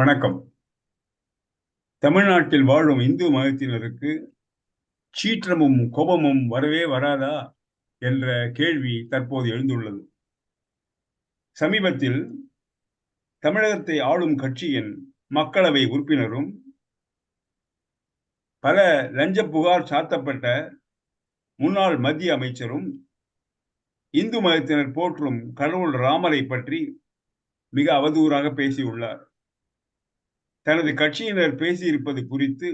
வணக்கம். தமிழ்நாட்டில் வாழும் இந்து மதத்தினருக்கு சீற்றமும் கோபமும் வரவே வராதா என்ற கேள்வி தற்போது எழுந்துள்ளது. சமீபத்தில் தமிழகத்தை ஆளும் கட்சியின் மக்களவை உறுப்பினரும் பல லஞ்ச புகார் சாத்தப்பட்ட முன்னாள் மத்திய அமைச்சரும் இந்து மதத்தினர் போற்றும் கடவுள் ராமரை பற்றி மிக அவதூறாக பேசியுள்ளார். தனது கட்சியினர் பேசியிருப்பது குறித்து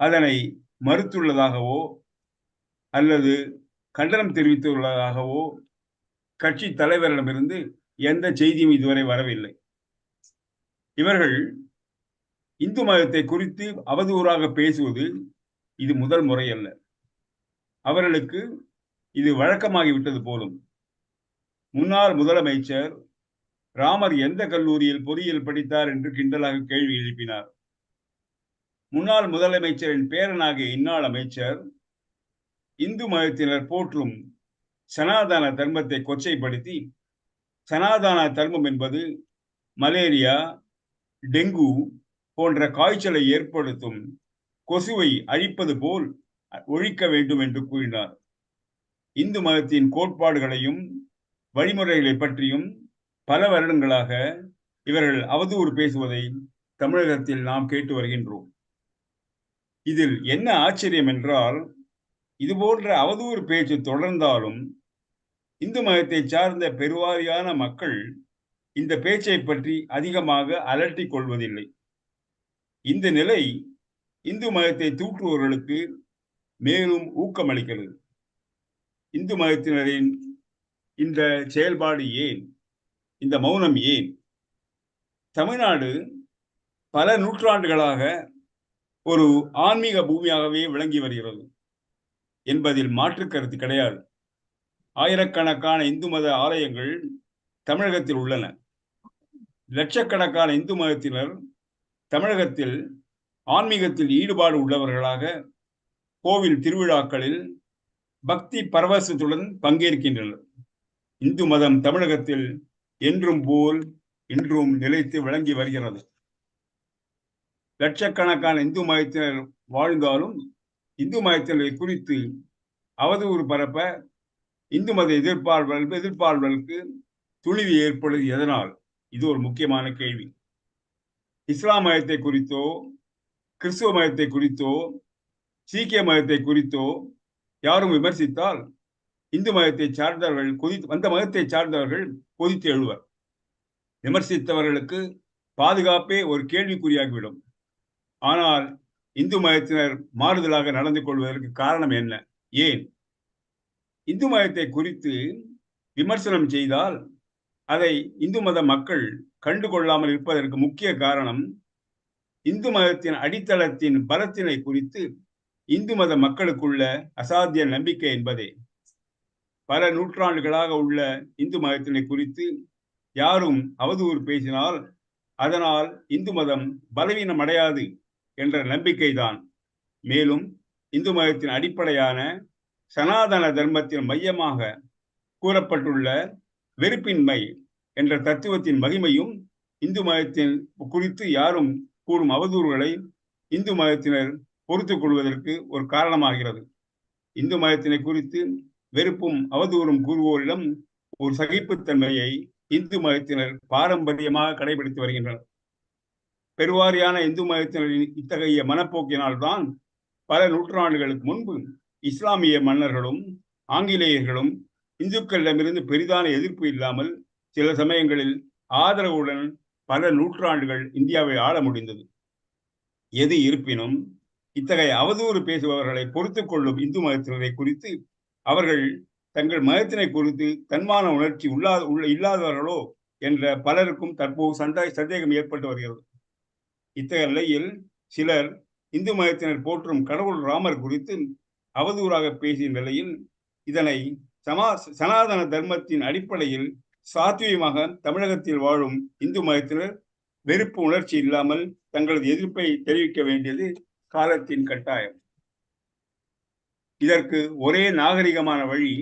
அதனை மறுத்துள்ளதாகவோ அல்லது கண்டனம் தெரிவித்துள்ளதாகவோ கட்சி தலைவரிடமிருந்து எந்த செய்தியும் இதுவரை வரவில்லை. இவர்கள் இந்து மதத்தை குறித்து அவதூறாக பேசுவது இது முதல் முறை அல்ல அவர்களுக்கு இது வழக்கமாகிவிட்டது போலும். முன்னாள் முதலமைச்சர் ராமர் எந்த கல்லூரியில் பொறியியல் படித்தார் என்று கிண்டலாக கேள்வி எழுப்பினார். முன்னாள் முதலமைச்சரின் பேரனாகிய இந்நாள் அமைச்சர் இந்து மதத்தினர் போற்றும் சனாதன தர்மத்தை கொச்சைப்படுத்தி சனாதன தர்மம் என்பது மலேரியா டெங்கு போன்ற காய்ச்சலை ஏற்படுத்தும் கொசுவை அழிப்பது போல் ஒழிக்க வேண்டும் என்று கூறினார். இந்து மதத்தின் கோட்பாடுகளையும் வழிமுறைகளை பற்றியும் பல வருடங்களாக இவர்கள் அவதூறு பேசுவதை தமிழகத்தில் நாம் கேட்டு வருகின்றோம். இதில் என்ன ஆச்சரியம் என்றால் இது போன்ற அவதூறு பேச்சு தொடர்ந்தாலும் இந்து மதத்தை சார்ந்த பெருவாரியான மக்கள் இந்த பேச்சை பற்றி அதிகமாக அலட்டிக் கொள்வதில்லை. இந்த நிலை இந்து மதத்தை தூற்றுபவர்களுக்கு மேலும் ஊக்கமளிக்கிறது. இந்து மதத்தினரின் இந்த செயல்பாடு ஏன்? இந்த மௌனம் ஏன்? தமிழ்நாடு பல நூற்றாண்டுகளாக ஒரு ஆன்மீக பூமியாகவே விளங்கி வருகிறது என்பதில் மாற்று கருத்து கிடையாது. ஆயிரக்கணக்கான இந்து மத ஆலயங்கள் தமிழகத்தில் உள்ளன. லட்சக்கணக்கான இந்து மதத்தினர் தமிழகத்தில் ஆன்மீகத்தில் ஈடுபாடு உள்ளவர்களாக கோவில் திருவிழாக்களில் பக்தி பரவசத்துடன் பங்கேற்கின்றனர். இந்து மதம் தமிழகத்தில் என்றும் போல் இன்றும் நிலைத்து விளங்கி வருகிறது. லட்சக்கணக்கான இந்து மதத்தினர் வாழ்ந்தாலும் இந்து மதத்தினரை குறித்து அவதூறு பரப்ப இந்து மத எதிர்ப்பாளர்கள் எதிர்ப்பாளர்களுக்கு துணிவு ஏற்படுவது எதனால்? இது ஒரு முக்கியமான கேள்வி. இஸ்லாம் மதத்தை குறித்தோ கிறிஸ்துவ மதத்தை குறித்தோ சீக்கிய மதத்தை குறித்தோ யாரும் விமர்சித்தால் இந்து மதத்தை சார்ந்தவர்கள் கொதி அந்த மதத்தை சார்ந்தவர்கள் கொதித்து எழுவர். விமர்சித்தவர்களுக்கு பாதுகாப்பே ஒரு கேள்விக்குறியாகிவிடும். ஆனால் இந்து மதத்தினர் மாறுதலாக நடந்து கொள்வதற்கு காரணம் என்ன? ஏன்? இந்து மதத்தை குறித்து விமர்சனம் செய்தால் அதை இந்து மத மக்கள் கண்டுகொள்ளாமல் இருப்பதற்கு முக்கிய காரணம் இந்து மதத்தின் அடித்தளத்தின் பலத்தினை குறித்து இந்து மத மக்களுக்குள்ள அசாத்திய நம்பிக்கை என்பதே. பல நூற்றாண்டுகளாக உள்ள இந்து மதத்தினை குறித்து யாரும் அவதூறு பேசினால் அதனால் இந்து மதம் பலவீனம் அடையாது என்ற நம்பிக்கைதான். மேலும் இந்து மதத்தின் அடிப்படையான சனாதன தர்மத்தின் மையமாக கூறப்பட்டுள்ள வெறுப்பின்மை என்ற தத்துவத்தின் மகிமையும் இந்து மதத்தின் குறித்து யாரும் கூறும் அவதூறுகளை இந்து மதத்தினர் பொறுத்துக் கொள்வதற்கு ஒரு காரணமாகிறது. இந்து மதத்தினை குறித்து வெறுப்பும் அவதூறும் கூறுவோரிடம் ஒரு சகிப்புத்தன்மையை இந்து மதத்தினர் பாரம்பரியமாக கடைபிடித்து வருகின்றனர். பெருவாரியான இந்து மதத்தினரின் இத்தகைய மனப்போக்கினால்தான் பல நூற்றாண்டுகளுக்கு முன்பு இஸ்லாமிய மன்னர்களும் ஆங்கிலேயர்களும் இந்துக்களிடமிருந்து பெரிதான எதிர்ப்பு இல்லாமல் சில சமயங்களில் ஆதரவுடன் பல நூற்றாண்டுகள் இந்தியாவை ஆள முடிந்தது. எது இருப்பினும் இத்தகைய அவதூறு பேசுபவர்களை பொறுத்துக் கொள்ளும் இந்து மதத்தினரை குறித்து அவர்கள் தங்கள் மதத்தினை குறித்து தன்மான உணர்ச்சி உள்ளாத உள்ள இல்லாதவர்களோ என்ற பலருக்கும் தற்போது சண்டை சந்தேகம் ஏற்பட்டு வருகிறது. இத்தகைய நிலையில் சிலர் இந்து மதத்தினர் போற்றும் கடவுள் ராமர் குறித்து அவதூறாக பேசிய நிலையில் இதனை சமா சனாதன தர்மத்தின் அடிப்படையில் சாத்வீகமாக தமிழகத்தில் வாழும் இந்து மதத்தினர் வெறுப்பு உணர்ச்சி இல்லாமல் தங்களது எதிர்ப்பை தெரிவிக்க வேண்டியது காலத்தின் கட்டாயம். இதற்கு ஒரே நாகரிகமான வழி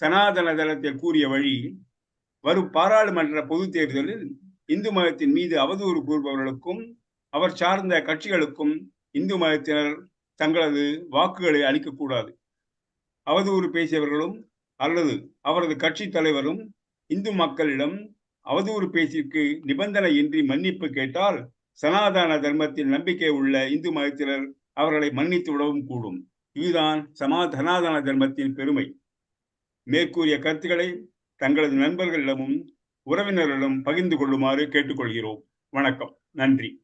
சனாதன தளத்தில் கூறிய வழி வரும் பாராளுமன்ற பொது தேர்தலில் இந்து மதத்தின் மீது அவதூறு கூறுபவர்களுக்கும் அவர் சார்ந்த கட்சிகளுக்கும் இந்து மதத்தினர் தங்களது வாக்குகளை அளிக்கக்கூடாது அவதூறு பேசியவர்களும் அல்லது அவரது கட்சி தலைவரும் இந்து மக்களிடம் அவதூறு பேசிற்கு நிபந்தனையின்றி மன்னிப்பு கேட்டால் சனாதன தர்மத்தில் நம்பிக்கை உள்ள இந்து மதத்தினர் அவர்களை மன்னித்து விடவும் கூடும். இதுதான் சமா தர்மத்தின் பெருமை. மேற்கூறிய கருத்துக்களை தங்களது நண்பர்களிடமும் உறவினர்களிடம் பகிர்ந்து கொள்ளுமாறு கேட்டுக்கொள்கிறோம். வணக்கம். நன்றி.